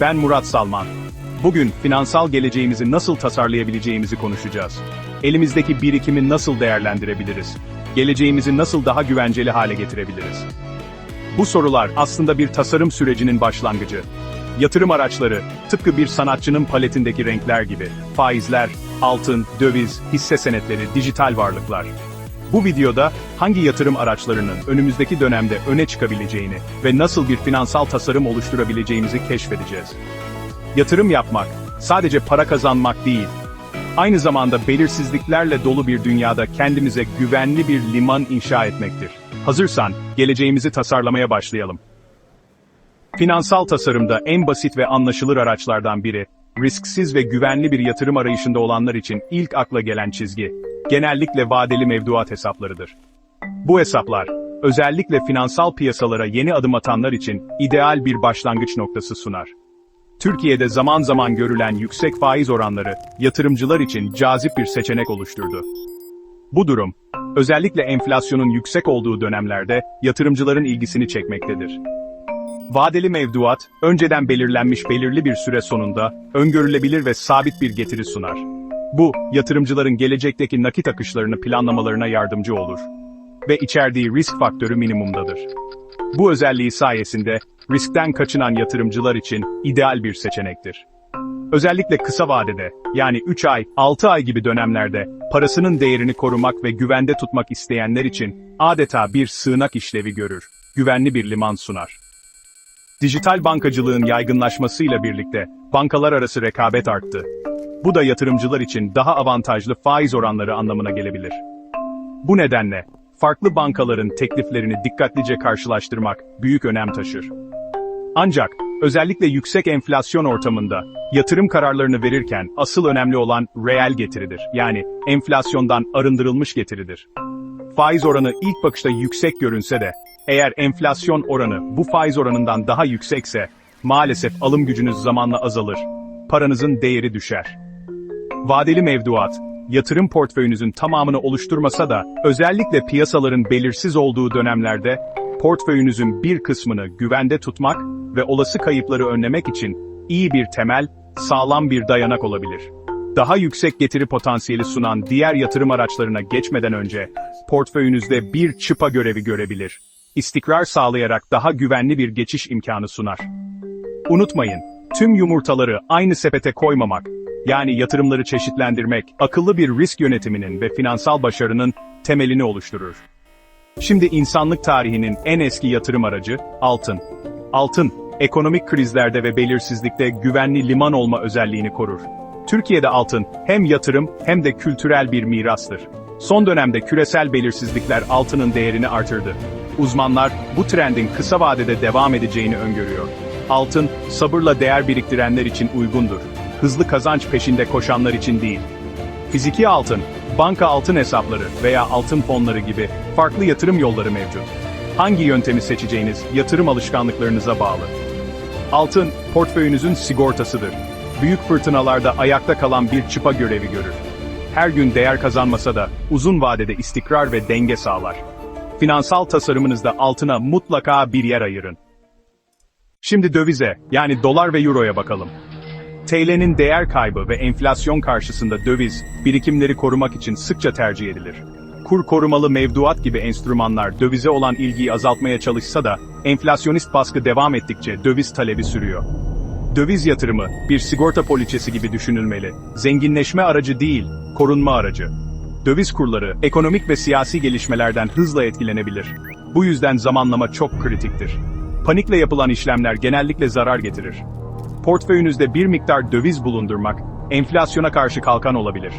ben Murat Salman. Bugün finansal geleceğimizi nasıl tasarlayabileceğimizi konuşacağız. Elimizdeki birikimi nasıl değerlendirebiliriz? Geleceğimizi nasıl daha güvenceli hale getirebiliriz? Bu sorular aslında bir tasarım sürecinin başlangıcı. Yatırım araçları, tıpkı bir sanatçının paletindeki renkler gibi, faizler, altın, döviz, hisse senetleri, dijital varlıklar. Bu videoda hangi yatırım araçlarının önümüzdeki dönemde öne çıkabileceğini ve nasıl bir finansal tasarım oluşturabileceğimizi keşfedeceğiz. Yatırım yapmak, sadece para kazanmak değil, aynı zamanda belirsizliklerle dolu bir dünyada kendimize güvenli bir liman inşa etmektir. Hazırsan, geleceğimizi tasarlamaya başlayalım. Finansal tasarımda en basit ve anlaşılır araçlardan biri, risksiz ve güvenli bir yatırım arayışında olanlar için ilk akla gelen çizgi, genellikle vadeli mevduat hesaplarıdır. Bu hesaplar, özellikle finansal piyasalara yeni adım atanlar için ideal bir başlangıç noktası sunar. Türkiye'de zaman zaman görülen yüksek faiz oranları, yatırımcılar için cazip bir seçenek oluşturdu. Bu durum, özellikle enflasyonun yüksek olduğu dönemlerde yatırımcıların ilgisini çekmektedir. Vadeli mevduat, önceden belirlenmiş belirli bir süre sonunda, öngörülebilir ve sabit bir getiri sunar. Bu, yatırımcıların gelecekteki nakit akışlarını planlamalarına yardımcı olur. Ve içerdiği risk faktörü minimumdadır. Bu özelliği sayesinde, riskten kaçınan yatırımcılar için ideal bir seçenektir. Özellikle kısa vadede, yani 3 ay, 6 ay gibi dönemlerde, parasının değerini korumak ve güvende tutmak isteyenler için, adeta bir sığınak işlevi görür, güvenli bir liman sunar. Dijital bankacılığın yaygınlaşmasıyla birlikte bankalar arası rekabet arttı. Bu da yatırımcılar için daha avantajlı faiz oranları anlamına gelebilir. Bu nedenle farklı bankaların tekliflerini dikkatlice karşılaştırmak büyük önem taşır. Ancak özellikle yüksek enflasyon ortamında yatırım kararlarını verirken asıl önemli olan reel getiridir. Yani enflasyondan arındırılmış getiridir. Faiz oranı ilk bakışta yüksek görünse de eğer enflasyon oranı bu faiz oranından daha yüksekse maalesef alım gücünüz zamanla azalır. Paranızın değeri düşer. Vadeli mevduat, yatırım portföyünüzün tamamını oluşturmasa da özellikle piyasaların belirsiz olduğu dönemlerde portföyünüzün bir kısmını güvende tutmak ve olası kayıpları önlemek için iyi bir temel, sağlam bir dayanak olabilir. Daha yüksek getiri potansiyeli sunan diğer yatırım araçlarına geçmeden önce portföyünüzde bir çıpa görevi görebilir. İstikrar sağlayarak daha güvenli bir geçiş imkanı sunar. Unutmayın, tüm yumurtaları aynı sepete koymamak, yani yatırımları çeşitlendirmek, akıllı bir risk yönetiminin ve finansal başarının temelini oluşturur. Şimdi insanlık tarihinin en eski yatırım aracı, altın. Altın, ekonomik krizlerde ve belirsizlikte güvenli liman olma özelliğini korur. Türkiye'de altın, hem yatırım hem de kültürel bir mirastır. Son dönemde küresel belirsizlikler altının değerini artırdı. Uzmanlar, bu trendin kısa vadede devam edeceğini öngörüyor. Altın, sabırla değer biriktirenler için uygundur. Hızlı kazanç peşinde koşanlar için değil. Fiziki altın, banka altın hesapları veya altın fonları gibi farklı yatırım yolları mevcut. Hangi yöntemi seçeceğiniz yatırım alışkanlıklarınıza bağlı. Altın, portföyünüzün sigortasıdır. Büyük fırtınalarda ayakta kalan bir çıpa görevi görür. Her gün değer kazanmasa da uzun vadede istikrar ve denge sağlar. Finansal tasarımınızda altına mutlaka bir yer ayırın. Şimdi dövize, yani dolar ve euroya bakalım. TL'nin değer kaybı ve enflasyon karşısında döviz, birikimleri korumak için sıkça tercih edilir. Kur korumalı mevduat gibi enstrümanlar dövize olan ilgiyi azaltmaya çalışsa da, enflasyonist baskı devam ettikçe döviz talebi sürüyor. Döviz yatırımı, bir sigorta poliçesi gibi düşünülmeli. Zenginleşme aracı değil, korunma aracı. Döviz kurları, ekonomik ve siyasi gelişmelerden hızla etkilenebilir. Bu yüzden zamanlama çok kritiktir. Panikle yapılan işlemler genellikle zarar getirir. Portföyünüzde bir miktar döviz bulundurmak, enflasyona karşı kalkan olabilir.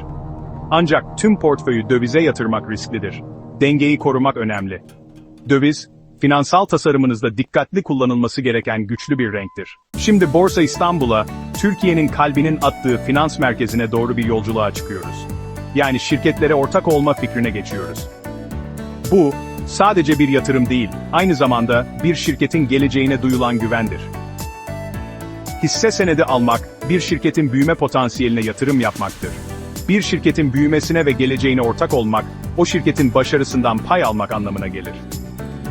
Ancak tüm portföyü dövize yatırmak risklidir. Dengeyi korumak önemli. Döviz, finansal tasarımınızda dikkatli kullanılması gereken güçlü bir renktir. Şimdi Borsa İstanbul'a, Türkiye'nin kalbinin attığı finans merkezine doğru bir yolculuğa çıkıyoruz. Yani şirketlere ortak olma fikrine geçiyoruz. Bu, sadece bir yatırım değil, aynı zamanda bir şirketin geleceğine duyulan güvendir. Hisse senedi almak, bir şirketin büyüme potansiyeline yatırım yapmaktır. Bir şirketin büyümesine ve geleceğine ortak olmak, o şirketin başarısından pay almak anlamına gelir.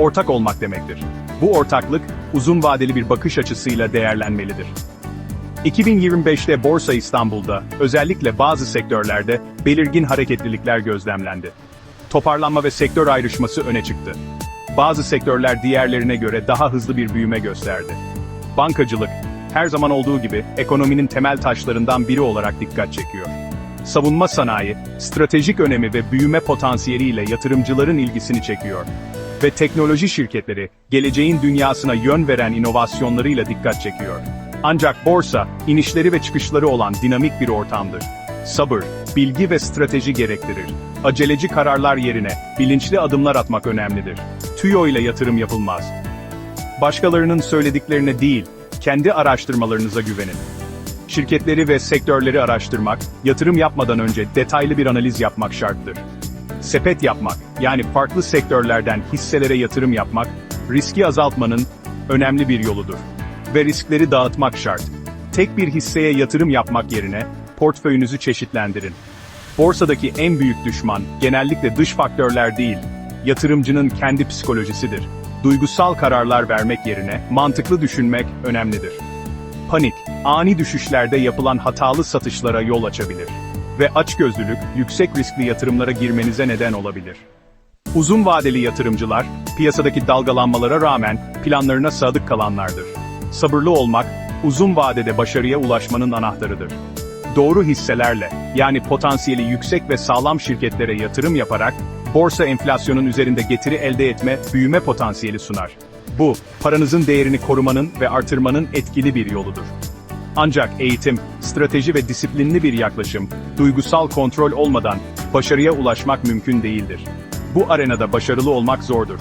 Ortak olmak demektir. Bu ortaklık, uzun vadeli bir bakış açısıyla değerlenmelidir. 2025'te Borsa İstanbul'da, özellikle bazı sektörlerde, belirgin hareketlilikler gözlemlendi. Toparlanma ve sektör ayrışması öne çıktı. Bazı sektörler diğerlerine göre daha hızlı bir büyüme gösterdi. Bankacılık, her zaman olduğu gibi, ekonominin temel taşlarından biri olarak dikkat çekiyor. Savunma sanayi, stratejik önemi ve büyüme potansiyeliyle yatırımcıların ilgisini çekiyor. Ve teknoloji şirketleri, geleceğin dünyasına yön veren inovasyonlarıyla dikkat çekiyor. Ancak borsa, inişleri ve çıkışları olan dinamik bir ortamdır. Sabır, bilgi ve strateji gerektirir. Aceleci kararlar yerine, bilinçli adımlar atmak önemlidir. TÜYO ile yatırım yapılmaz. Başkalarının söylediklerine değil, kendi araştırmalarınıza güvenin. Şirketleri ve sektörleri araştırmak, yatırım yapmadan önce detaylı bir analiz yapmak şarttır. Sepet yapmak, yani farklı sektörlerden hisselere yatırım yapmak, riski azaltmanın önemli bir yoludur. Ve riskleri dağıtmak şart. Tek bir hisseye yatırım yapmak yerine, portföyünüzü çeşitlendirin. Borsadaki en büyük düşman, genellikle dış faktörler değil, yatırımcının kendi psikolojisidir. Duygusal kararlar vermek yerine, mantıklı düşünmek önemlidir. Panik, ani düşüşlerde yapılan hatalı satışlara yol açabilir. Ve açgözlülük, yüksek riskli yatırımlara girmenize neden olabilir. Uzun vadeli yatırımcılar, piyasadaki dalgalanmalara rağmen planlarına sadık kalanlardır. Sabırlı olmak, uzun vadede başarıya ulaşmanın anahtarıdır. Doğru hisselerle, yani potansiyeli yüksek ve sağlam şirketlere yatırım yaparak, borsa enflasyonun üzerinde getiri elde etme, büyüme potansiyeli sunar. Bu, paranızın değerini korumanın ve artırmanın etkili bir yoludur. Ancak eğitim, strateji ve disiplinli bir yaklaşım, duygusal kontrol olmadan başarıya ulaşmak mümkün değildir. Bu arenada başarılı olmak zordur.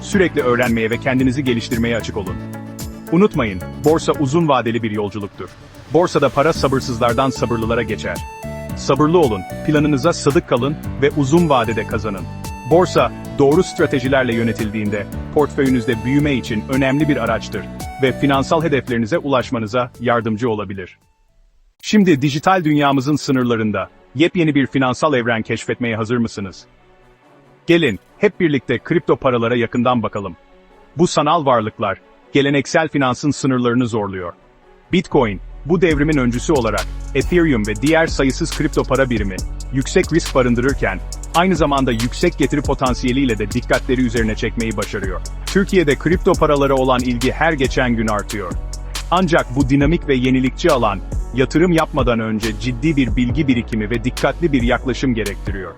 Sürekli öğrenmeye ve kendinizi geliştirmeye açık olun. Unutmayın, borsa uzun vadeli bir yolculuktur. Borsada para sabırsızlardan sabırlılara geçer. Sabırlı olun, planınıza sadık kalın ve uzun vadede kazanın. Borsa, doğru stratejilerle yönetildiğinde, portföyünüzde büyüme için önemli bir araçtır ve finansal hedeflerinize ulaşmanıza yardımcı olabilir. Şimdi dijital dünyamızın sınırlarında, yepyeni bir finansal evren keşfetmeye hazır mısınız? Gelin, hep birlikte kripto paralara yakından bakalım. Bu sanal varlıklar, geleneksel finansın sınırlarını zorluyor. Bitcoin, bu devrimin öncüsü olarak, Ethereum ve diğer sayısız kripto para birimi, yüksek risk barındırırken, aynı zamanda yüksek getiri potansiyeliyle de dikkatleri üzerine çekmeyi başarıyor. Türkiye'de kripto paralara olan ilgi her geçen gün artıyor. Ancak bu dinamik ve yenilikçi alan, yatırım yapmadan önce ciddi bir bilgi birikimi ve dikkatli bir yaklaşım gerektiriyor.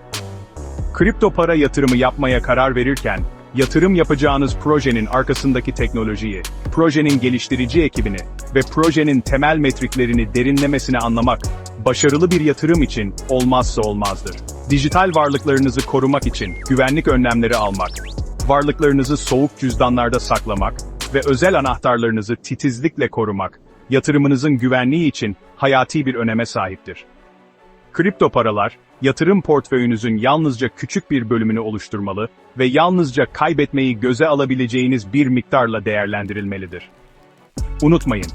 Kripto para yatırımı yapmaya karar verirken, yatırım yapacağınız projenin arkasındaki teknolojiyi, projenin geliştirici ekibini ve projenin temel metriklerini derinlemesine anlamak, başarılı bir yatırım için olmazsa olmazdır. Dijital varlıklarınızı korumak için güvenlik önlemleri almak, varlıklarınızı soğuk cüzdanlarda saklamak ve özel anahtarlarınızı titizlikle korumak, yatırımınızın güvenliği için hayati bir öneme sahiptir. Kripto paralar, yatırım portföyünüzün yalnızca küçük bir bölümünü oluşturmalı ve yalnızca kaybetmeyi göze alabileceğiniz bir miktarla değerlendirilmelidir. Unutmayın,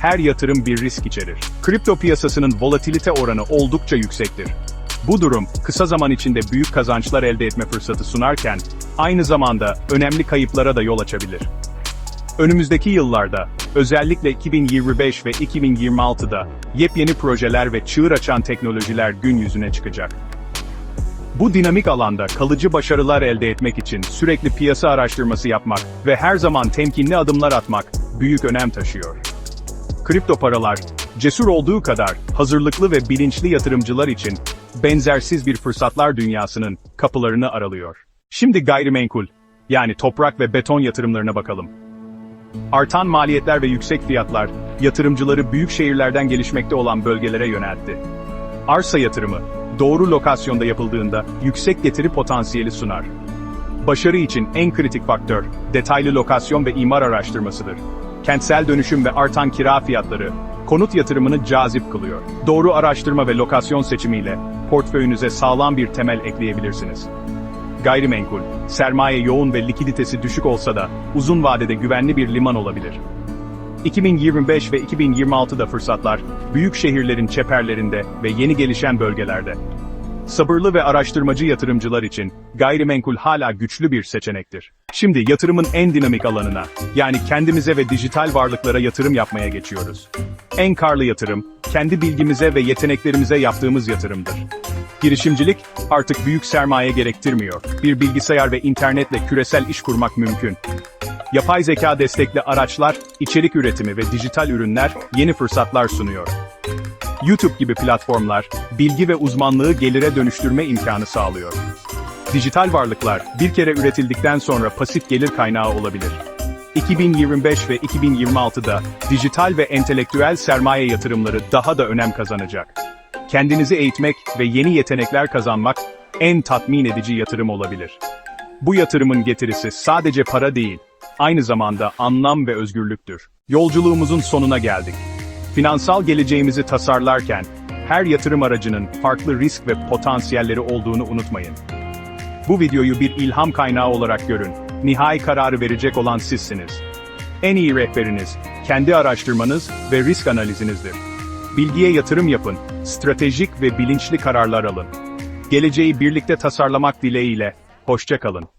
her yatırım bir risk içerir. Kripto piyasasının volatilite oranı oldukça yüksektir. Bu durum, kısa zaman içinde büyük kazançlar elde etme fırsatı sunarken, aynı zamanda önemli kayıplara da yol açabilir. Önümüzdeki yıllarda, özellikle 2025 ve 2026'da, yepyeni projeler ve çığır açan teknolojiler gün yüzüne çıkacak. Bu dinamik alanda kalıcı başarılar elde etmek için sürekli piyasa araştırması yapmak ve her zaman temkinli adımlar atmak büyük önem taşıyor. Kripto paralar, cesur olduğu kadar hazırlıklı ve bilinçli yatırımcılar için benzersiz bir fırsatlar dünyasının kapılarını aralıyor. Şimdi gayrimenkul, yani toprak ve beton yatırımlarına bakalım. Artan maliyetler ve yüksek fiyatlar, yatırımcıları büyük şehirlerden gelişmekte olan bölgelere yöneltti. Arsa yatırımı, doğru lokasyonda yapıldığında yüksek getiri potansiyeli sunar. Başarı için en kritik faktör, detaylı lokasyon ve imar araştırmasıdır. Kentsel dönüşüm ve artan kira fiyatları, konut yatırımını cazip kılıyor. Doğru araştırma ve lokasyon seçimiyle, portföyünüze sağlam bir temel ekleyebilirsiniz. Gayrimenkul, sermaye yoğun ve likiditesi düşük olsa da, uzun vadede güvenli bir liman olabilir. 2025 ve 2026'da fırsatlar, büyük şehirlerin çeperlerinde ve yeni gelişen bölgelerde. Sabırlı ve araştırmacı yatırımcılar için gayrimenkul hala güçlü bir seçenektir. Şimdi yatırımın en dinamik alanına, yani kendimize ve dijital varlıklara yatırım yapmaya geçiyoruz. En karlı yatırım, kendi bilgimize ve yeteneklerimize yaptığımız yatırımdır. Girişimcilik artık büyük sermaye gerektirmiyor. Bir bilgisayar ve internetle küresel iş kurmak mümkün. Yapay zeka destekli araçlar, içerik üretimi ve dijital ürünler yeni fırsatlar sunuyor. YouTube gibi platformlar, bilgi ve uzmanlığı gelire dönüştürme imkanı sağlıyor. Dijital varlıklar, bir kere üretildikten sonra pasif gelir kaynağı olabilir. 2025 ve 2026'da dijital ve entelektüel sermaye yatırımları daha da önem kazanacak. Kendinizi eğitmek ve yeni yetenekler kazanmak en tatmin edici yatırım olabilir. Bu yatırımın getirisi sadece para değil, aynı zamanda anlam ve özgürlüktür. Yolculuğumuzun sonuna geldik. Finansal geleceğimizi tasarlarken, her yatırım aracının farklı risk ve potansiyelleri olduğunu unutmayın. Bu videoyu bir ilham kaynağı olarak görün. Nihai kararı verecek olan sizsiniz. En iyi rehberiniz, kendi araştırmanız ve risk analizinizdir. Bilgiye yatırım yapın, stratejik ve bilinçli kararlar alın. Geleceği birlikte tasarlamak dileğiyle, hoşça kalın.